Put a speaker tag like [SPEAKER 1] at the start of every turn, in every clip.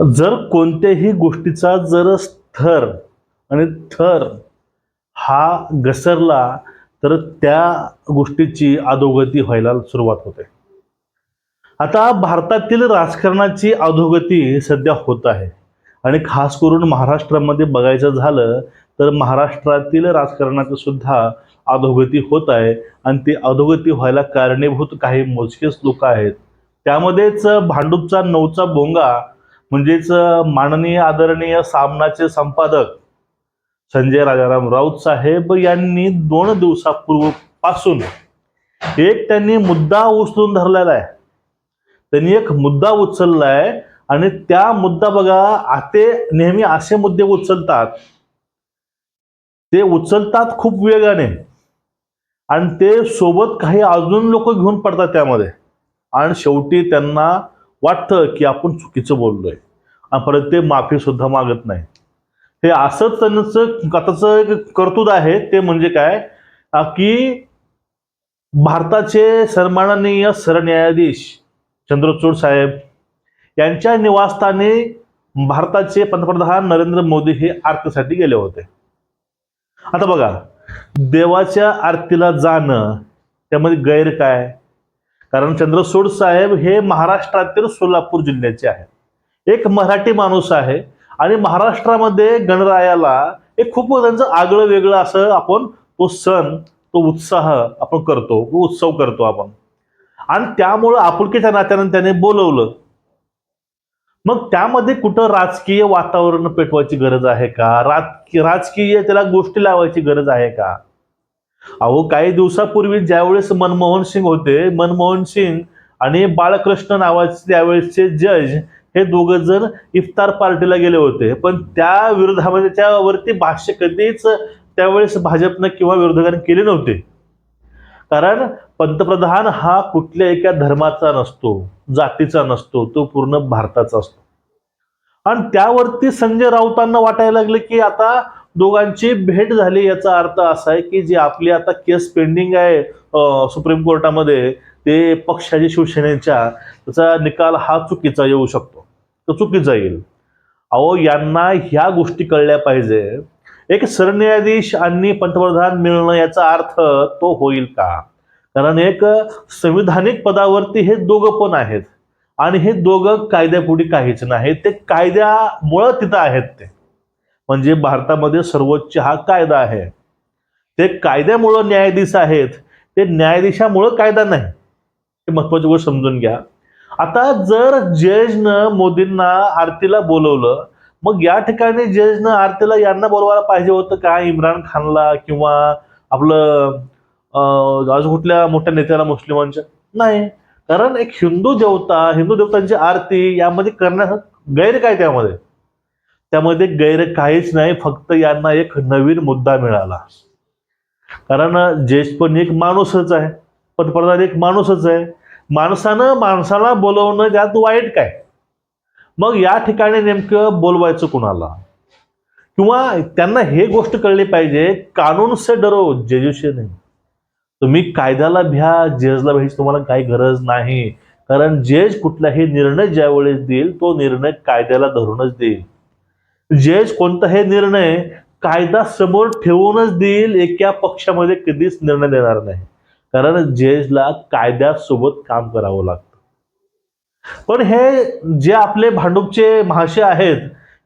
[SPEAKER 1] जर कोणत्याही गोष्टीचा जर स्थर आणि थर हा घसरला तर त्या गोष्टीची अधोगती व्हायला सुरुवात होते. आता भारतातील राजकारणाची अधोगती सध्या होत आहे. आणि खास करून महाराष्ट्रामध्ये बघायचं झालं तर महाराष्ट्रातील राजकारणाचं सुद्धा अधोगती होत आहे. आणि ती अधोगती व्हायला कारणीभूत काही मोजकेच लोक आहेत. त्यामध्येच भांडूपचा नऊचा भोंगा म्हणजेच माननीय आदरणीय सामनाचे संपादक संजय राजाराम राऊत साहेब यांनी दोन दिवसापूर्वीपासून एक त्यांनी मुद्दा उचलून धरलेला आहे. त्यांनी एक मुद्दा उचललाय आणि त्या मुद्दा बघा आते नेहमी असे मुद्दे उचलतात. ते उचलतात खूप वेगाने. आणि ते सोबत काही अजून लोक घेऊन पडतात त्यामध्ये. आणि शेवटी त्यांना वाटतं की आपण चुकीचं बोललोय. आणि परत ते माफीसुद्धा मागत नाही. हे असंच त्यांचं आताचं एक कर्तूद आहे ते म्हणजे काय? की भारताचे सन्माननीय सरन्यायाधीश चंद्रचूड साहेब यांच्या निवासस्थानी भारताचे पंतप्रधान नरेंद्र मोदी हे आरतीसाठी गेले होते. आता बघा देवाच्या आरतीला जाणं त्यामध्ये गैर काय? कारण चंद्रसूड साहेब हे महाराष्ट्रातील सोलापूर जिल्ह्याचे आहेत. एक मराठी माणूस आहे आणि महाराष्ट्रामध्ये गणरायाला एक खूप त्यांचं आगळं वेगळं असं आपण तो सण तो उत्साह आपण करतो उत्सव करतो आपण. आणि त्यामुळं आपुलकीच्या नात्यानं त्याने बोलवलं. मग त्यामध्ये कुठं राजकीय वातावरण पेटवायची गरज आहे का? राजकीय त्याला गोष्टी लावायची गरज आहे का? अहो काही दिवसापूर्वी ज्यावेळेस मनमोहन सिंग होते मनमोहन सिंग आणि बाळकृष्ण नावाचे त्यावेळेसचे जज हे दोघ जण इफ्तार पार्टीला गेले होते. पण त्या विरोधामध्ये त्यावरती भाष्य कधीच त्यावेळेस भाजपनं किंवा विरोधकांनी केले नव्हते. कारण पंतप्रधान हा कुठल्या एका धर्माचा नसतो जातीचा नसतो तो पूर्ण भारताचा असतो. आणि त्यावरती संजय राऊतांना वाटायला लागले की आता दोघांची भेट झाली याचा अर्थ असा आहे की जी आपली आता केस पेंडिंग आहे सुप्रीम कोर्टामध्ये ते पक्षाच्या शिवसेनेच्या त्याचा निकाल हा चुकीचा येऊ शकतो. तो चुकीचा येईल. अहो यांना ह्या गोष्टी कळल्या पाहिजे. एक सरन्यायाधीश आणि पंतप्रधान मिळणं याचा अर्थ तो होईल का? कारण एक संविधानिक पदावरती हे दोघं पण आहेत. आणि हे दोघं कायद्यापुढे काहीच नाही. ते कायद्यामुळं तिथं आहेत ते. म्हणजे भारतामध्ये सर्वोच्च हा कायदा आहे. ते कायद्यामुळं न्यायाधीश आहेत. ते न्यायाधीशामुळं कायदा नाही. हे महत्वाची गोष्ट समजून घ्या. आता जर जजनं मोदींना आरतीला बोलवलं मग या ठिकाणी जजनं आरतीला यांना बोलवायला पाहिजे होतं का? इम्रान खानला किंवा आपलं आज कुठल्या मोठ्या नेत्याला मुस्लिमांच्या? नाही. कारण एक हिंदू देवता हिंदू देवतांची आरती यामध्ये करण्यास गैर काय त्यामध्ये. त्यामध्ये गैर काहीच नाही फक्त यांना एक नवीन मुद्दा मिळाला. कारण जेश पण एक माणूसच आहे पंतप्रधान एक माणूसच आहे. माणसानं माणसाला बोलवणं त्यात वाईट काय? मग या ठिकाणी नेमकं बोलवायचं कुणाला? किंवा त्यांना हे गोष्ट कळली पाहिजे कानून से डरो जेजुशे नाही. तुम्ही कायद्याला भ्या जजला भ्यायची तुम्हाला काही गरज नाही. कारण जज कुठलाही निर्णय ज्यावेळेस देईल तो निर्णय कायद्याला धरूनच देईल. जज कोणताही निर्णय कायदा समोर ठेवूनच देईल एका पक्षामध्ये कधीच निर्णय देणार नाही. कारण जजला कायद्यासोबत काम करावं लागतं. पण हे जे आपले भांडूपचे महाशय आहेत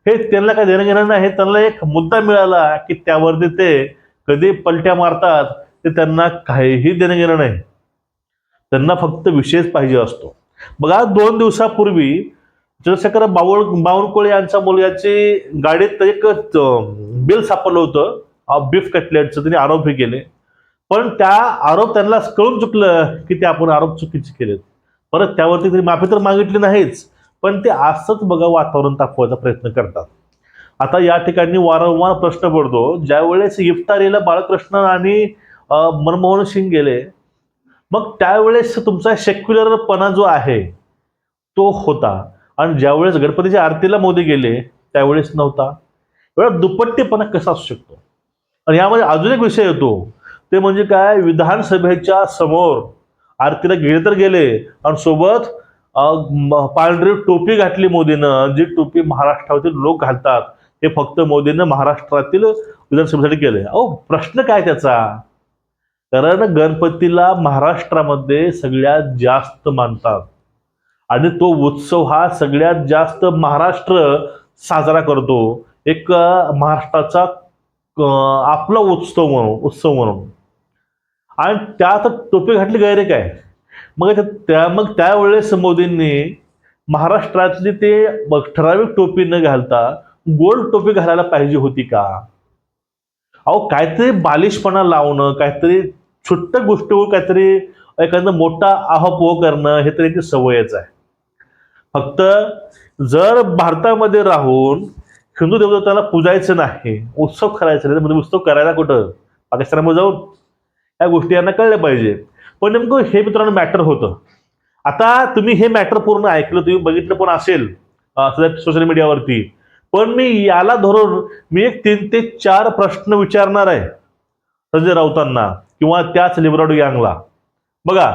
[SPEAKER 1] हे त्यांना काय देणं घेणं नाही. त्यांना एक मुद्दा मिळाला की त्यावरती ते कधी पलट्या मारतात ते त्यांना काहीही देणं घेणं नाही. त्यांना फक्त विषयच पाहिजे असतो. बघा दोन दिवसापूर्वी चंद्रशेखर बावळ बावनकुळे यांच्या मुलग्याची गाडीत एक बिल सापडलं होतं. बीफ कटलेटचं त्यांनी आरोपही केले. पण त्या आरोप त्यांना कळून चुकलं की ते आपण आरोप चुकीचे केलेत. परत त्यावरती तरी माफी तर मागितली नाहीच पण ते असंच बघा वातावरण तापवायचा प्रयत्न करतात. आता या ठिकाणी वारंवार प्रश्न पडतो. ज्यावेळेस इफ्तारीला बाळकृष्ण आणि मनमोहन सिंग गेले मग त्यावेळेस तुमचा सेक्युलरपणा जो आहे तो होता. आणि ज्यावेळेस गणपतीच्या आरतीला मोदी गेले त्यावेळेस नव्हता. एवढा दुपट्टेपणा कसा असू शकतो? आणि यामध्ये अजून एक विषय येतो. ते म्हणजे काय? विधानसभेच्या समोर आरतीला गेले तर गेले आणि सोबत पांढरी टोपी घातली मोदीनं जी टोपी महाराष्ट्रातील लोक घालतात हे फक्त मोदीनं महाराष्ट्रातील विधानसभेसाठी केलंय. अहो प्रश्न काय त्याचा? कारण गणपतीला महाराष्ट्रामध्ये सगळ्यात जास्त मानतात. आणि तो उत्सव हा सगळ्यात जास्त महाराष्ट्र साजरा करतो. एक महाराष्ट्राचा आपला उत्सव म्हणून उत्सव म्हणून. आणि त्यात टोपी घातली गैरे काय? मग त्या- मग त्यावेळेस मोदींनी महाराष्ट्रातली ते ठराविक टोपी न घालता गोल टोपी घालायला पाहिजे होती का? अहो काहीतरी बालिशपणा लावणं काहीतरी छोट्या गोष्टीवर काहीतरी एखादं मोठा आहोपो करणं हे तर याची सवयच आहे. फक्त जर भारतामध्ये राहून हिंदू देवताला पूजायचं नाही उत्सव करायचं नाही तर म्हणजे उत्सव करायला कुठं? पाकिस्तानमध्ये जाऊन. या गोष्टी यांना कळल्या पाहिजे. पण नेमकं हे मित्रांनो मॅटर होतं. आता तुम्ही हे मॅटर पूर्ण ऐकलं तुम्ही बघितलं पण असेल सोशल मीडियावरती पण मी याला धरून मी एक तीन ते चार प्रश्न विचारणार आहे. संजय राऊतांना किंवा त्याच लिबराडो गँगला बघा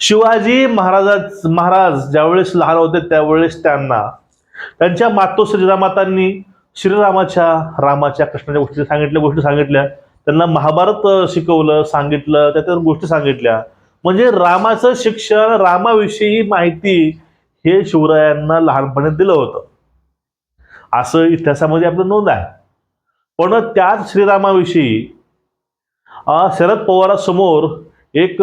[SPEAKER 1] शिवाजी महाराजा महाराज ज्यावेळेस लहान होते त्यावेळेस त्यांना त्यांच्या मातो श्रीरामातांनी श्रीरामाच्या रामाच्या कृष्णाच्या गोष्टी सांगितल्या गोष्टी सांगितल्या. त्यांना महाभारत शिकवलं सांगितलं त्या गोष्टी सांगितल्या. म्हणजे रामाचं शिक्षण रामाविषयी माहिती हे शिवरायांना लहानपणी दिलं होतं. असं इतिहासामध्ये आपलं नोंद आहे. पण त्याच श्रीरामाविषयी शरद पवारासमोर एक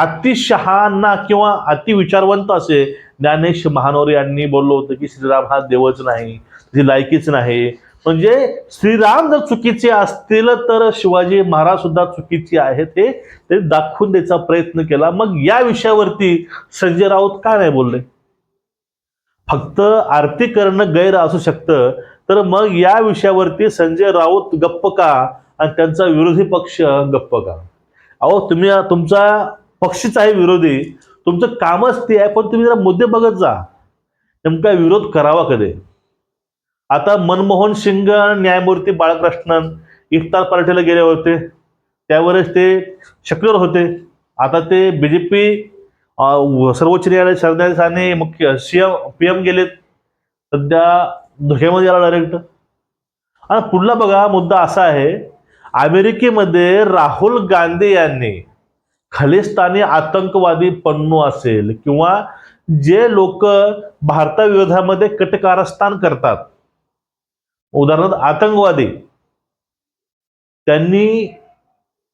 [SPEAKER 1] अतिशहाना किंवा अतिविचारवंत असे ज्ञानेश महानोर यांनी बोललो होतं की श्रीराम हा देवच नाही त्याची लायकीच नाही. म्हणजे श्रीराम जर चुकीचे असतील तर शिवाजी महाराज सुद्धा चुकीचे आहेत हे ते दाखवून द्यायचा प्रयत्न केला. मग या विषयावरती संजय राऊत का नाही बोलले? फक्त आरती करणं गैर असू शकतं. तर मग या विषयावरती संजय राऊत गप्प का? आणि त्यांचा विरोधी पक्ष गप्प का? अहो तुम्ही तुमचा पक्षच आहे विरोधी. तुमचं कामच ते आहे पण तुम्ही जरा मुद्दे बघत जा. नेमका विरोध करावा कधी? आता मनमोहन सिंग न्यायमूर्ती बाळकृष्णन इफ्तार पार्टीला गेले होते. त्यावेळेस ते शक्कर होते. आता ते बी जे पी सर्वोच्च न्यायालय सरन्यायाधीश आणि मुख्य सी एम पी एम गेलेत. सध्या धुक्यामध्ये आला डायरेक्ट आणि पुढला बघा मुद्दा असा आहे. अमेरिकेमध्ये राहुल गांधी यांनी खलिस्तानी आतंकवादी पन्नू असेल किंवा जे लोक भारताविरोधामध्ये कटकारस्थान करतात. उदाहरणार्थ आतंकवादी. त्यांनी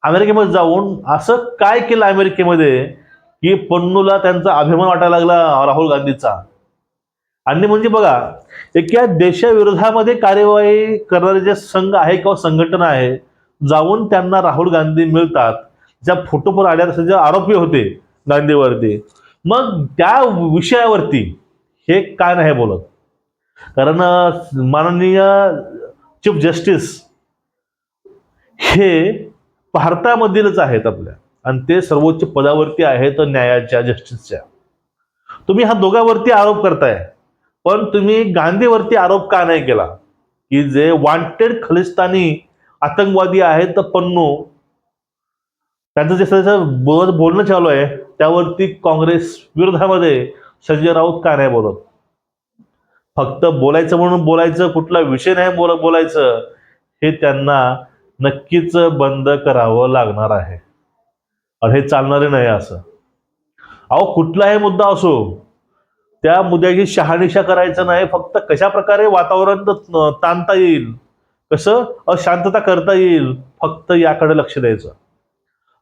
[SPEAKER 1] अमेरिकेमध्ये जाऊन असं काय केलं अमेरिकेमध्ये की पन्नूला त्यांचा अभिमान वाटायला लागला राहुल गांधीचा? आणि म्हणजे बघा एका देशाविरोधामध्ये कार्यवाही करणारे जे संघ आहे किंवा संघटना आहे जाऊन त्यांना राहुल गांधी मिळतात. ज्या फोटो पण आल्या तसं जे आरोपी होते गांधीवरती मग त्या विषयावरती हे काय नाही बोलत. कारण माननीय चीफ जस्टिस हे भारतामधीलच आहेत आपल्या. आणि ते सर्वोच्च पदावरती आहेत न्यायाच्या जस्टिसच्या तुम्ही हा दोघांवरती आरोप करताय. पण तुम्ही गांधीवरती आरोप का नाही केला? की जे वॉन्टेड खलिस्तानी आतंकवादी आहेत तर पन्नू त्यांचं जे सध्याचं बोल बोलणं चालू आहे त्यावरती काँग्रेस विरोधामध्ये संजय राऊत का नाही बोलत? फक्त बोलायचं म्हणून बोलायचं कुठला विषय नाही बोल बोलायचं हे त्यांना नक्कीच बंद करावं लागणार आहे. आणि हे चालणारे नाही असं. अहो कुठलाही मुद्दा असो त्या मुद्द्याची शहानिशा करायचं नाही फक्त कशा प्रकारे वातावरण ताणता येईल कसं अशांतता करता येईल फक्त याकडे लक्ष द्यायचं.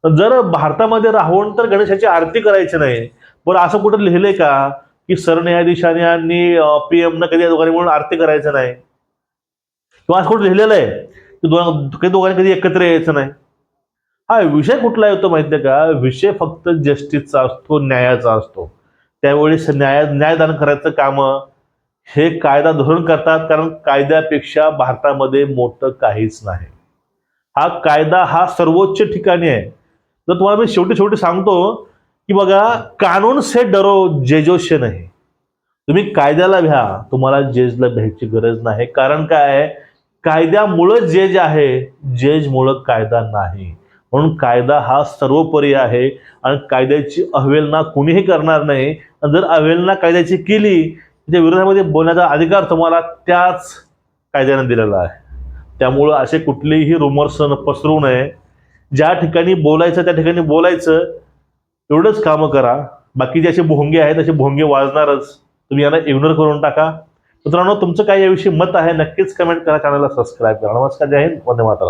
[SPEAKER 1] जर भारतामध्ये राहून तर गणेशाची आरती करायची नाही पण असं कुठं लिहिलंय का की सरन्यायाधीशाने आणि पी एम न कधी या दोघांनी म्हणून आरती करायचं नाही? किंवा असं कुठं लिहिलेलं आहे की दोन काही दोघांनी कधी एकत्र यायचं नाही? हा विषय कुठला येतो माहिती आहे का? विषय फक्त जस्टिसचा असतो न्यायाचा असतो. त्यावेळेस न्याय न्यायदान करायचं काम हे कायदा धोरण करतात कारण कायद्यापेक्षा भारतामध्ये मोठं काहीच नाही. हा कायदा हा सर्वोच्च ठिकाणी आहे. तर तुम्हाला मी शेवटी शेवटी सांगतो की बघा कानून से डरो जेजोशे नाही. तुम्ही कायद्याला भ्या तुम्हाला जेजला भ्यायची गरज नाही. कारण काय? आहे कायद्यामुळं जेज आहे जेजमुळं कायदा नाही. म्हणून कायदा हा सर्वोपरी आहे. आणि कायद्याची अवहेलना कुणीही करणार नाही. आणि जर अवहेलना कायद्याची केली त्याच्या विरोधामध्ये बोलण्याचा अधिकार तुम्हाला त्याच कायद्याने दिलेला आहे. त्यामुळं असे कुठलेही रुमर्स पसरू नये. ज्या ठिकाणी बोलायचं त्या ठिकाणी बोलायचं एवढंच कामं करा. बाकीचे असे भोंगे आहेत असे भोंगे वाजणारच तुम्ही यांना इग्नोर करून टाका. मित्रांनो तुमचं काय याविषयी मत आहे नक्कीच कमेंट करा चॅनलला सबस्क्राईब करा. नमस्कार जय हिंद. वंदे मातरम.